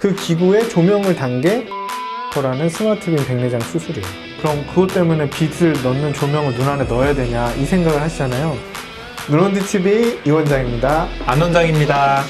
그 기구에 조명을 단게 라는 스마트빔 백내장 수술이에요. 그럼 그것 때문에 빛을 넣는 조명을 눈 안에 넣어야 되냐 이 생각을 하시잖아요. 누런디 TV 이원장입니다. 안 원장입니다.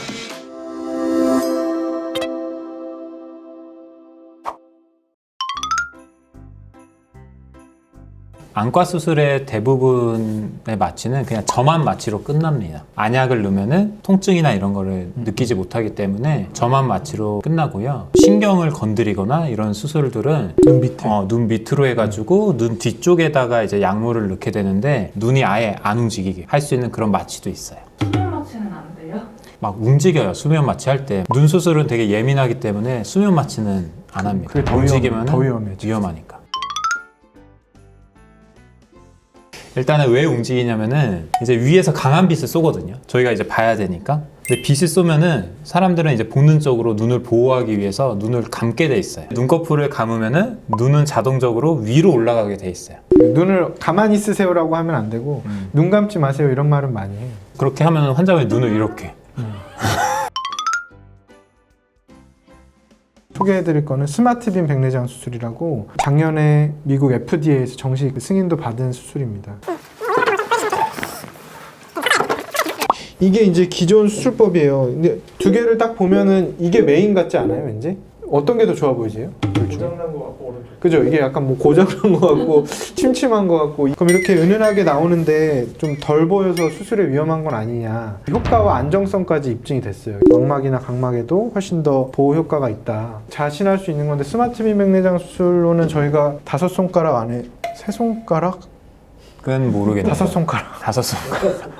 안과 수술의 대부분의 마취는 그냥 점암 마취로 끝납니다. 안약을 넣으면은 통증이나 이런 거를 느끼지 못하기 때문에 점암 마취로 끝나고요. 신경을 건드리거나 이런 수술들은 눈 밑에. 어, 눈 밑으로 해가지고 눈 뒤쪽에다가 이제 약물을 넣게 되는데 눈이 아예 안 움직이게 할 수 있는 그런 마취도 있어요. 수면 마취는 안 돼요? 막 움직여요 수면 마취 할 때 눈 수술은 되게 예민하기 때문에 수면 마취는 안 합니다 그게 더 움직이면 위험- 더 위험해져. 위험하니까 일단은 왜 움직이냐면은 이제 위에서 강한 빛을 쏘거든요. 저희가 이제 봐야 되니까. 근데 빛을 쏘면은 사람들은 이제 본능적으로 눈을 보호하기 위해서 눈을 감게 돼 있어요. 눈꺼풀을 감으면은 눈은 자동적으로 위로 올라가게 돼 있어요. 눈을 가만히 있으세요라고 하면 안 되고 눈 감지 마세요 이런 말은 많이 해요. 그렇게 하면 환자분이 눈을 이렇게. 소개해드릴 거는 스마트빔 백내장 수술이라고 작년에 미국 FDA에서 정식 승인도 받은 수술입니다. 이게 이제 기존 수술법이에요. 근데 두 개를 딱 보면은 이게 메인 같지 않아요, 왠지? 어떤 게 더 좋아 보이세요? 고장난 것 같고 오른쪽 그죠? 이게 약간 뭐 고장난 것 같고 침침한 것 같고 그럼 이렇게 은은하게 나오는데 좀 덜 보여서 수술에 위험한 건 아니냐 효과와 안정성까지 입증이 됐어요 망막이나 각막에도 훨씬 더 보호 효과가 있다 자신할 수 있는 건데 스마트 비맥내장 수술로는 저희가 다섯 손가락 안에 세 손가락? 그건 모르겠네요 다섯 손가락 다섯 손가락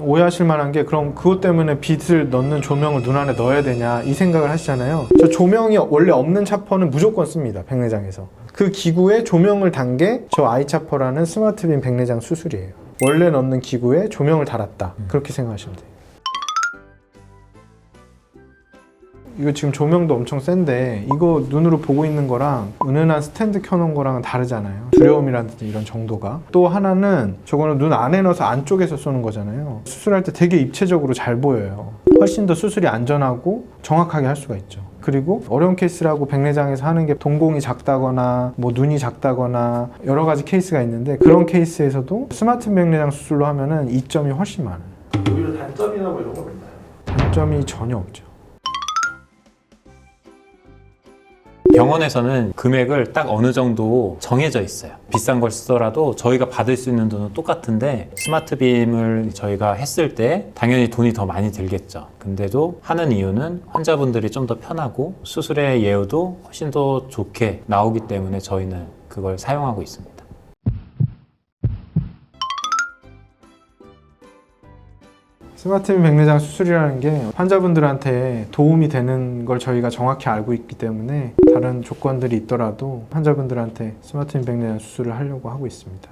오해하실 만한 게 그럼 그것 때문에 빛을 넣는 조명을 눈 안에 넣어야 되냐 이 생각을 하시잖아요. 저 조명이 원래 없는 차퍼는 무조건 씁니다. 백내장에서. 그 기구에 조명을 단 게 저 아이차퍼라는 스마트빔 백내장 수술이에요. 원래 넣는 기구에 조명을 달았다. 그렇게 생각하시면 돼요. 이거 지금 조명도 엄청 센데 이거 눈으로 보고 있는 거랑 은은한 스탠드 켜놓은 거랑은 다르잖아요. 두려움이라든지 이런 정도가. 또 하나는 저거는 눈 안에 넣어서 안쪽에서 쏘는 거잖아요. 수술할 때 되게 입체적으로 잘 보여요. 훨씬 더 수술이 안전하고 정확하게 할 수가 있죠. 그리고 어려운 케이스라고 백내장에서 하는 게 동공이 작다거나 뭐 눈이 작다거나 여러 가지 케이스가 있는데 그런 케이스에서도 스마트 백내장 수술로 하면은 이점이 훨씬 많아요. 오히려 단점이나 뭐 이런 건 있나요? 단점이 전혀 없죠 병원에서는 금액을 딱 어느 정도 정해져 있어요. 비싼 걸 쓰더라도 저희가 받을 수 있는 돈은 똑같은데 스마트빔을 저희가 했을 때 당연히 돈이 더 많이 들겠죠. 근데도 하는 이유는 환자분들이 좀 더 편하고 수술의 예후도 훨씬 더 좋게 나오기 때문에 저희는 그걸 사용하고 있습니다. 스마트빔 백내장 수술이라는 게 환자분들한테 도움이 되는 걸 저희가 정확히 알고 있기 때문에 다른 조건들이 있더라도 환자분들한테 스마트빔 백내장 수술을 하려고 하고 있습니다.